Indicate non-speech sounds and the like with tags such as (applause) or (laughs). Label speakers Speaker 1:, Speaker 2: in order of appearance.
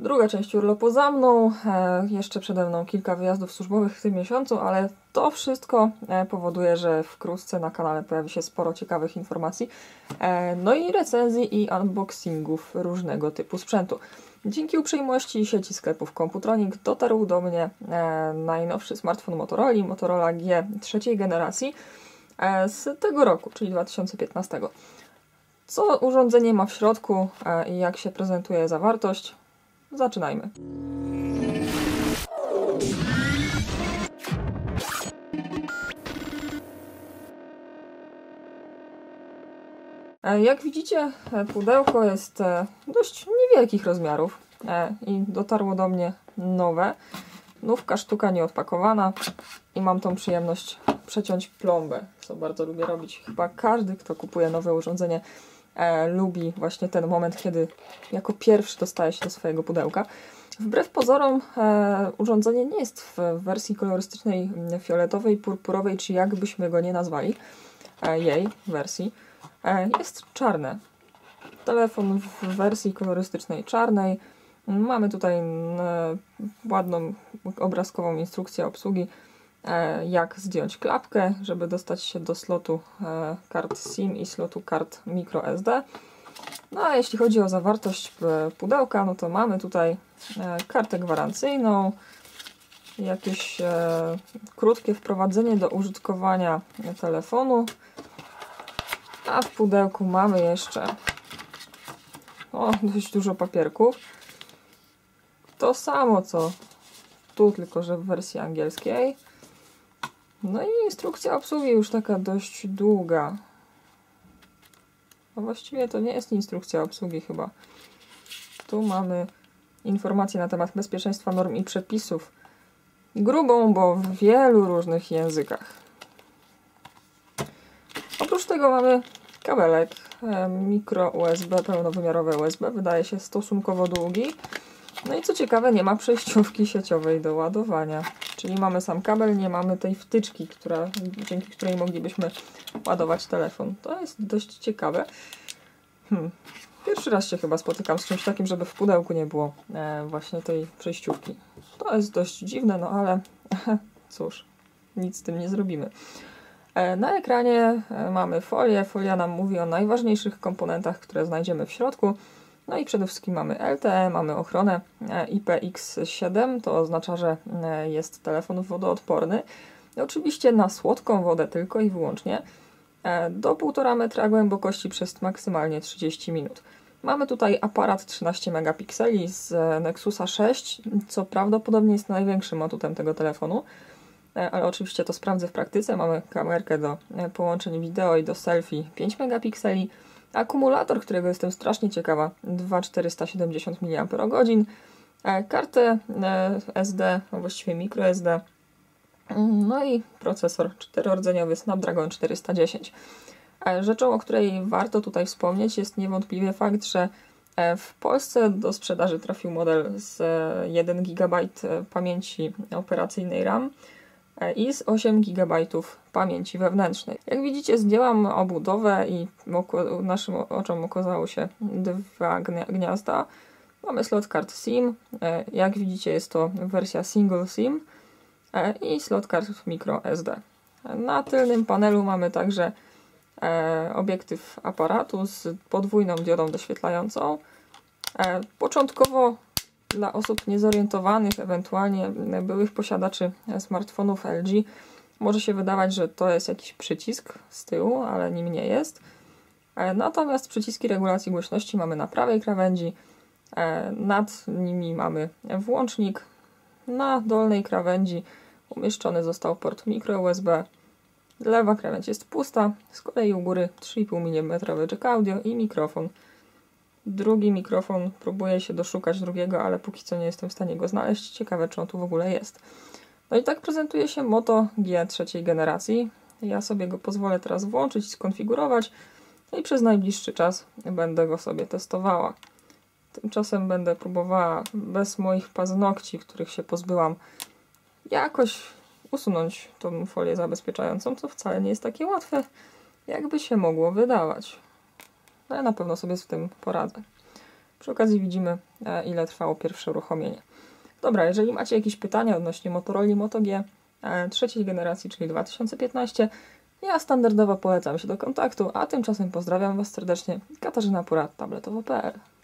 Speaker 1: Druga część urlopu za mną, e, jeszcze przede mną kilka wyjazdów służbowych w tym miesiącu, ale to wszystko e, powoduje, że wkrótce na kanale pojawi się sporo ciekawych informacji, e, no i recenzji i unboxingów różnego typu sprzętu. Dzięki uprzejmości sieci sklepów Computronic dotarł do mnie najnowszy smartfon Motorola, Motorola G trzeciej generacji z tego roku, czyli 2015. Co urządzenie ma w środku i jak się prezentuje zawartość, Zaczynajmy. E, jak widzicie, e, pudełko jest e, dość niewielkich rozmiarów i dotarło do mnie nowe. Nówka sztuka nieodpakowana i mam tą przyjemność przeciąć plombę, co bardzo lubię robić. Chyba każdy, kto kupuje nowe urządzenie, e, lubi właśnie ten moment, kiedy jako pierwszy dostaje się do swojego pudełka. Wbrew pozorom e, urządzenie nie jest w wersji kolorystycznej fioletowej, purpurowej, czy jakbyśmy go nie nazwali, e, jej wersji. E, jest czarne. Telefon w wersji kolorystycznej czarnej. Mamy tutaj e, ładną obrazkową instrukcję obsługi jak zdjąć klapkę, żeby dostać się do slotu e, kart SIM i slotu kart microSD. No a jeśli chodzi o zawartość pudełka, no to mamy tutaj e, kartę gwarancyjną, jakieś krótkie wprowadzenie do użytkowania telefonu, a w pudełku mamy jeszcze o, dość dużo papierków. To samo co tu, tylko że w wersji angielskiej. No i instrukcja obsługi już taka dość długa. No właściwie to nie jest instrukcja obsługi chyba. Tu mamy informacje na temat bezpieczeństwa norm i przepisów. Grubą, bo w wielu różnych językach. Oprócz tego mamy kabelek e, mikro USB, pełnowymiarowe USB. Wydaje się stosunkowo długi. No i co ciekawe, nie ma przejściówki sieciowej do ładowania. Czyli mamy sam kabel, nie mamy tej wtyczki, która, dzięki której moglibyśmy ładować telefon. To jest dość ciekawe. Hmm. Pierwszy raz się chyba spotykam z czymś takim, żeby w pudełku nie było e, właśnie tej przejściówki. To jest dość dziwne, no ale (laughs) cóż, nic z tym nie zrobimy. E, na ekranie e, mamy folię. Folia nam mówi o najważniejszych komponentach, które znajdziemy w środku. No i przede wszystkim mamy LTE, mamy ochronę e, IPX7, to oznacza, że e, jest telefon wodoodporny. Oczywiście na słodką wodę tylko i wyłącznie e, do 1,5 metra głębokości przez maksymalnie 30 minut. Mamy tutaj aparat 13 megapikseli z Nexusa 6, co prawdopodobnie jest największym atutem tego telefonu, ale oczywiście to sprawdzę w praktyce. Mamy kamerkę do połączeń wideo i do selfie 5 megapikseli, Akumulator, którego jestem strasznie ciekawa, 2470 mAh. E, kartę e, SD, a właściwie microSD. No i procesor czterordzeniowy Snapdragon 410. E, rzeczą, o której warto tutaj wspomnieć, jest niewątpliwie fakt, że w Polsce do sprzedaży trafił model z 1 GB pamięci operacyjnej RAM i z 8 GB pamięci wewnętrznej. Jak widzicie, zdjęłam obudowę i naszym oczom okazały się dwa gniazda. Mamy slot kart SIM. E, jak widzicie, jest to wersja single SIM e, i slot kart micro SD. Na tylnym panelu mamy także e, obiektyw aparatu z podwójną diodą doświetlającą. Początkowo dla osób niezorientowanych, ewentualnie byłych posiadaczy smartfonów LG, może się wydawać, że to jest jakiś przycisk z tyłu, ale nim nie jest. E, natomiast przyciski regulacji głośności mamy na prawej krawędzi, e, nad nimi mamy włącznik, na dolnej krawędzi umieszczony został port micro USB. Lewa krawędź jest pusta, z kolei u góry 3,5 mm jack audio i mikrofon Drugi mikrofon, próbuję się doszukać drugiego, ale póki co nie jestem w stanie go znaleźć. Ciekawe, czy on tu w ogóle jest. No i tak prezentuje się Moto G trzeciej generacji. Ja sobie go pozwolę teraz włączyć skonfigurować. No i przez najbliższy czas będę go sobie testowała. Tymczasem będę próbowała bez moich paznokci, których się pozbyłam, jakoś usunąć tą folię zabezpieczającą, co wcale nie jest takie łatwe, jakby się mogło wydawać. No ja na pewno sobie z tym poradzę. Przy okazji widzimy, e, ile trwało pierwsze uruchomienie. Dobra, jeżeli macie jakieś pytania odnośnie Motorola Moto G e, trzeciej generacji, czyli 2015, ja standardowo polecam się do kontaktu, a tymczasem pozdrawiam Was serdecznie. Katarzyna Purat, tabletowo.pl